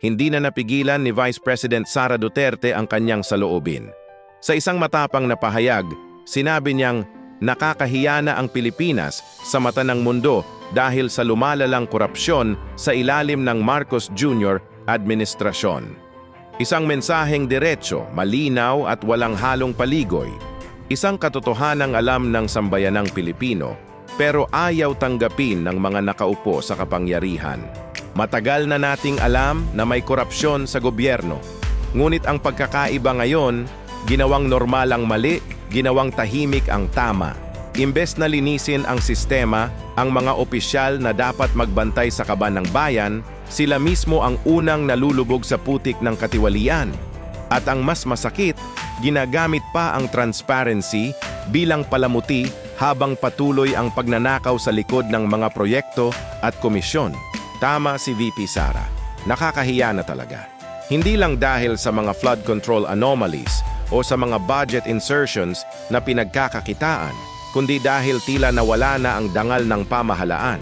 hindi na napigilan ni Vice President Sara Duterte ang kanyang saloobin. Sa isang matapang na pahayag, sinabi niyang nakakahiya na ang Pilipinas sa mata ng mundo dahil sa lumalalang korupsyon sa ilalim ng Marcos Jr. administrasyon. Isang mensaheng diretso, malinaw at walang halong paligoy. Isang katotohanang alam ng sambayanang Pilipino pero ayaw tanggapin ng mga nakaupo sa kapangyarihan. Matagal na nating alam na may korupsyon sa gobyerno. Ngunit ang pagkakaiba ngayon, ginawang normal ang mali, ginawang tahimik ang tama. Imbes na linisin ang sistema, ang mga opisyal na dapat magbantay sa kaban ng bayan, sila mismo ang unang nalulubog sa putik ng katiwalian. At ang mas masakit, ginagamit pa ang transparency bilang palamuti habang patuloy ang pagnanakaw sa likod ng mga proyekto at komisyon. Tama si VP Sara. Nakakahiya na talaga. Hindi lang dahil sa mga flood control anomalies o sa mga budget insertions na pinagkakakitaan, kundi dahil tila nawala na ang dangal ng pamahalaan.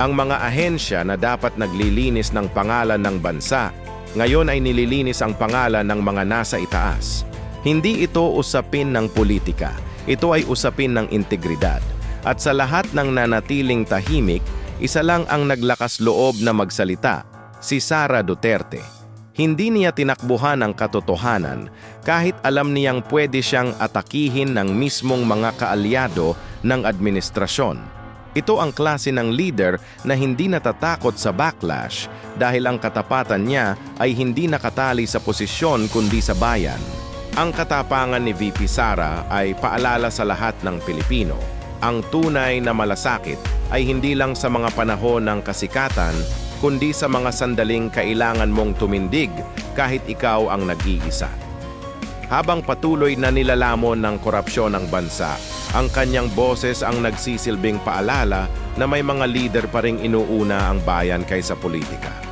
Ang mga ahensya na dapat naglilinis ng pangalan ng bansa, ngayon ay nililinis ang pangalan ng mga nasa itaas. Hindi ito usapin ng politika, ito ay usapin ng integridad. At sa lahat ng nanatiling tahimik, isa lang ang naglakas loob na magsalita, si Sara Duterte. Hindi niya tinakbuhan ang katotohanan kahit alam niyang pwede siyang atakihin ng mismong mga kaalyado ng administrasyon. Ito ang klase ng leader na hindi natatakot sa backlash dahil ang katapatan niya ay hindi nakatali sa posisyon kundi sa bayan. Ang katapangan ni VP Sara ay paalala sa lahat ng Pilipino. Ang tunay na malasakit ay hindi lang sa mga panahon ng kasikatan, kundi sa mga sandaling kailangan mong tumindig kahit ikaw ang nag-iisa. Habang patuloy na nilalamon ng korupsyon ng bansa, ang kanyang boses ang nagsisilbing paalala na may mga leader pa ring inuuna ang bayan kaysa politika.